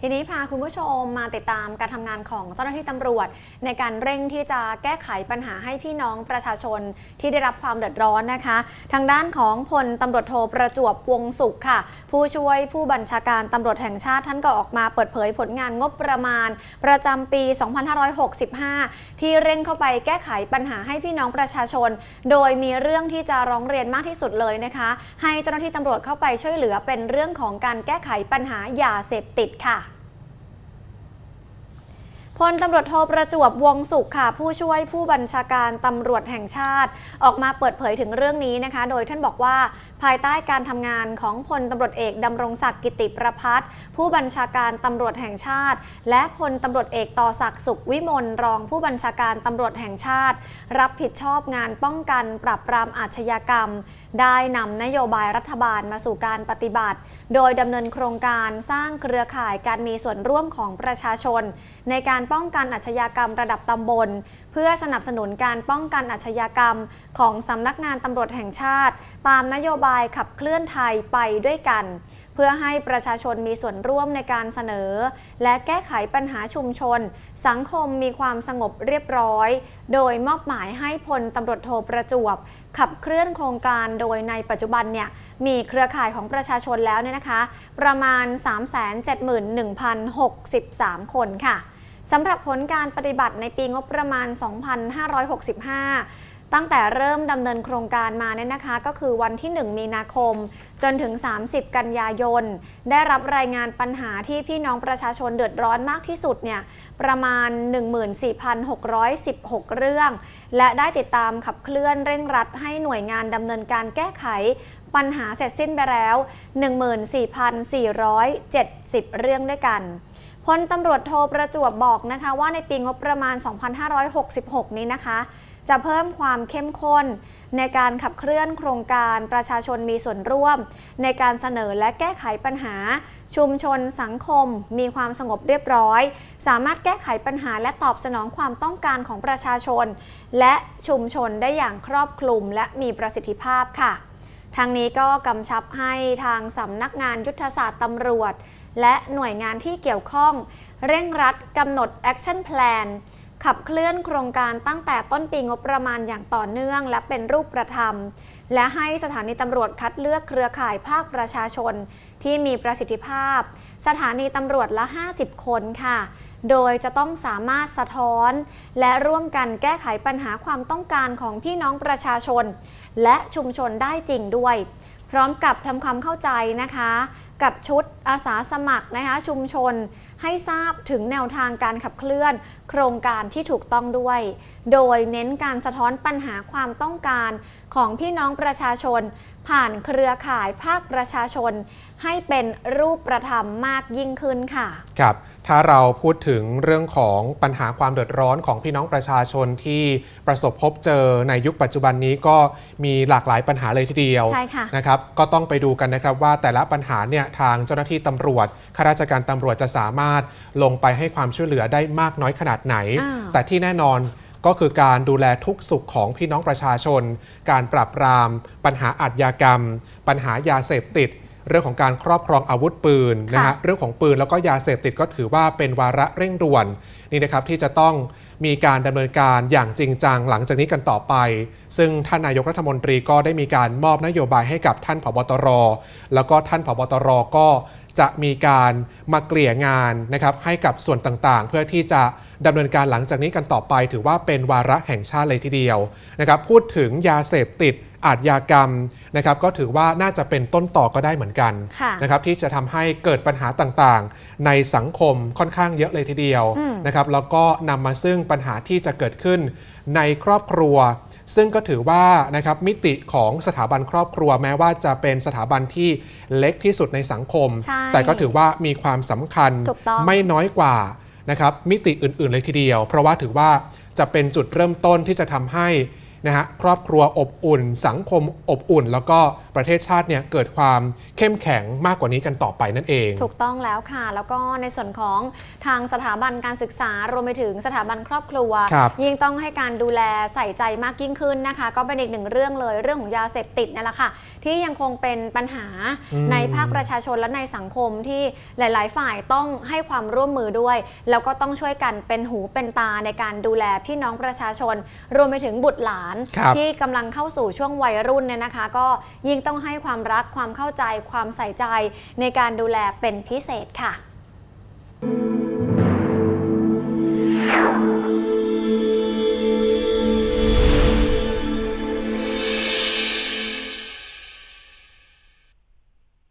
ทีนี้พาคุณผู้ชมมาติดตามการทำงานของเจ้าหน้าที่ตำรวจ ในการเร่งที่จะแก้ไขปัญหาให้พี่น้องประชาชนที่ได้รับความเดือดร้อนนะคะ ทางด้านของพลตำรวจโทประจวบวงสุขค่ะ ผู้ช่วยผู้บัญชาการตำรวจแห่งชาติท่านก็ออกมาเปิดเผยผลงานงบประมาณ ประจำปี 2565 ที่เร่งเข้าไปแก้ไขปัญหาให้พี่น้องประชาชน โดยมีเรื่องที่จะร้องเรียนมากที่สุดเลยนะคะ ให้เจ้าหน้าที่ตำรวจเข้าไปช่วยเหลือเป็นเรื่องของการแก้ไขปัญหายาเสพติดค่ะ พลตำรวจโทประจวบวงสุขค่ะ ผู้ช่วยผู้บัญชาการตำรวจแห่งชาติ ออกมาเปิดเผยถึงเรื่องนี้นะคะ โดยท่านบอกว่าภายใต้การทำงานของพลตำรวจเอกดำรงศักดิ์กิติประพัฒผู้บัญชาการตำรวจแห่งชาติ และพลตำรวจเอกต่อศักดิ์สุขวิมลรองผู้บัญชาการตำรวจแห่งชาติ รับผิดชอบงานป้องกันปราบปรามอาชญากรรม ได้นำนโยบายรัฐบาลมาสู่การปฏิบัติ โดยดำเนินโครงการสร้างเครือข่ายการมีส่วนร่วมของประชาชน ในการป้องกันอาชญากรรมระดับตำบล เพื่อสนับสนุนการป้องกันอาชญากรรมของสำนักงานตำรวจแห่งชาติ ตามนโยบายขับเคลื่อนไทยไปด้วยกัน เพื่อให้ประชาชนมีส่วนร่วมในการเสนอ และแก้ไขปัญหาชุมชน สังคมมีความสงบเรียบร้อย โดยมอบหมายให้พลตำรวจโทประจวบขับเคลื่อนโครงการโดยในปัจจุบันเนี่ยมีเครือข่ายของประชาชนแล้วเนี่ยนะคะ ประมาณ 371,063 คนค่ะ สำหรับผลการปฏิบัติในปีงบประมาณ 2565ตั้งแต่เริ่มดำเนินโครงการมาเนี่ยนะคะ ก็คือวันที่ 1 มีนาคม จนถึง 30 กันยายน ได้รับรายงานปัญหาที่พี่น้องประชาชนเดือดร้อนมากที่สุดเนี่ยประมาณ 14,616 เรื่อง และได้ติดตามขับเคลื่อนเร่งรัดให้หน่วยงานดำเนินการแก้ไข ปัญหาเสร็จสิ้นไปแล้ว 14,470 เรื่องด้วยกัน พลตำรวจโทประจวบบอกนะคะว่าในปีงบประมาณ 2566 นี้นะคะ จะเพิ่มความเข้มข้น ในการขับเคลื่อนโครงการประชาชนมีส่วนร่วม ในการเสนอและแก้ไขปัญหา ชุมชนสังคม มีความสงบเรียบร้อย สามารถแก้ไขปัญหาและตอบสนองความต้องการของประชาชน และชุมชนได้อย่างครอบคลุมและมีประสิทธิภาพค่ะ ทางนี้ก็กำชับให้ทางสำนักงานยุทธศาสตร์ตำรวจ และหน่วยงานที่เกี่ยวข้อง เร่งรัดกำหนดแอคชั่นแพลน ขับเคลื่อนโครงการตั้งแต่ต้นปีงบประมาณอย่างต่อเนื่อง และเป็นรูปประธรรม และให้สถานีตำรวจคัดเลือกเครือข่ายภาคประชาชน ที่มีประสิทธิภาพ สถานีตำรวจละ 50 คนค่ะ โดยจะต้องสามารถสะท้อน และร่วมกันแก้ไขปัญหาความต้องการของพี่น้องประชาชน และชุมชนได้จริงด้วย พร้อมกับทำความเข้าใจนะคะ กับชุดอาสาสมัครนะคะชุมชนให้ทราบถึงแนวทางการขับเคลื่อน โครงการที่ถูกต้องด้วย โดยเน้นการสะท้อนปัญหาความต้องการของพี่น้องประชาชน ผ่านเครือข่ายภาคประชาชน ให้เป็นรูปประธรรมมากยิ่งขึ้นค่ะ ครับ ถ้าเราพูดถึงเรื่องของปัญหาความเดือดร้อนของพี่น้องประชาชนที่ประสบพบเจอในยุคปัจจุบันนี้ก็มีหลากหลายปัญหาเลยทีเดียวใช่ค่ะนะครับ ก็ต้องไปดูกันนะครับว่าแต่ละปัญหาเนี่ยทางเจ้าหน้าที่ตำรวจข้าราชการตำรวจจะสามารถลงไปให้ความช่วยเหลือได้มากน้อยขนาดไหนอ้าวแต่ที่แน่นอนก็คือการดูแลทุกสุขของพี่น้องประชาชน การปราบปราม ปัญหาอาชญากรรม ปัญหายาเสพติด เรื่องของการครอบครองอาวุธปืนนะฮะค่ะเรื่องของปืนแล้วก็ยาเสพติดก็ถือว่าเป็นวาระเร่งด่วนนี่นะครับที่จะต้องมีการดำเนินการอย่างจริงจังหลังจากนี้กันต่อไป ซึ่งท่านนายกรัฐมนตรีก็ได้มีการมอบนโยบายให้กับท่านผบตร แล้วก็ท่านผบตรก็จะมีการมาเกลี่ยงานนะครับให้กับส่วนต่างๆ เพื่อที่จะดำเนินการหลังจากนี้กันต่อไป ถือว่าเป็นวาระแห่งชาติเลยทีเดียวนะครับพูดถึงยาเสพติด อาชญากรรมนะครับก็ถือว่าน่าจะเป็นต้นต่อก็ได้เหมือนกันค่ะนะครับที่จะทำให้เกิดปัญหาต่างๆ ในสังคมค่อนข้างเยอะเลยทีเดียวอืมนะครับแล้วก็นำมาซึ่งปัญหาที่จะเกิดขึ้นในครอบครัว ซึ่งก็ถือว่านะครับมิติของสถาบันครอบครัว แม้ว่าจะเป็นสถาบันที่เล็กที่สุดในสังคมใช่แต่ก็ถือว่ามีความสำคัญถูกต้องไม่น้อยกว่านะครับมิติอื่นๆเลยทีเดียว เพราะว่าถือว่าจะเป็นจุดเริ่มต้นที่จะทำให้ นะฮะครอบครัวอบอุ่น สังคมอบอุ่น แล้วก็ประเทศชาติเนี่ยเกิดความเข้มแข็งมากกว่านี้กันต่อไปนั่นเอง ถูกต้องแล้วค่ะ แล้วก็ในส่วนของทางสถาบันการศึกษารวมไปถึงสถาบันครอบครัวครับยิ่งต้องให้การดูแลใส่ใจมากยิ่งขึ้นนะคะ ก็เป็นอีกหนึ่งเรื่องเลยเรื่องของยาเสพติดนั่นแหละค่ะ ที่ยังคงเป็นปัญหาอืมในภาคประชาชนและในสังคมที่หลาย ๆ ฝ่ายต้องให้ความร่วมมือด้วย แล้วก็ต้องช่วยกันเป็นหูเป็นตาในการดูแลพี่น้องประชาชน รวมไปถึงบุตรหลานครับที่กำลังเข้าสู่ช่วงวัยรุ่นเนี่ยนะคะ ก็ยิ่งต้องให้ความรักความเข้าใจความใส่ใจในการดูแลเป็นพิเศษค่ะ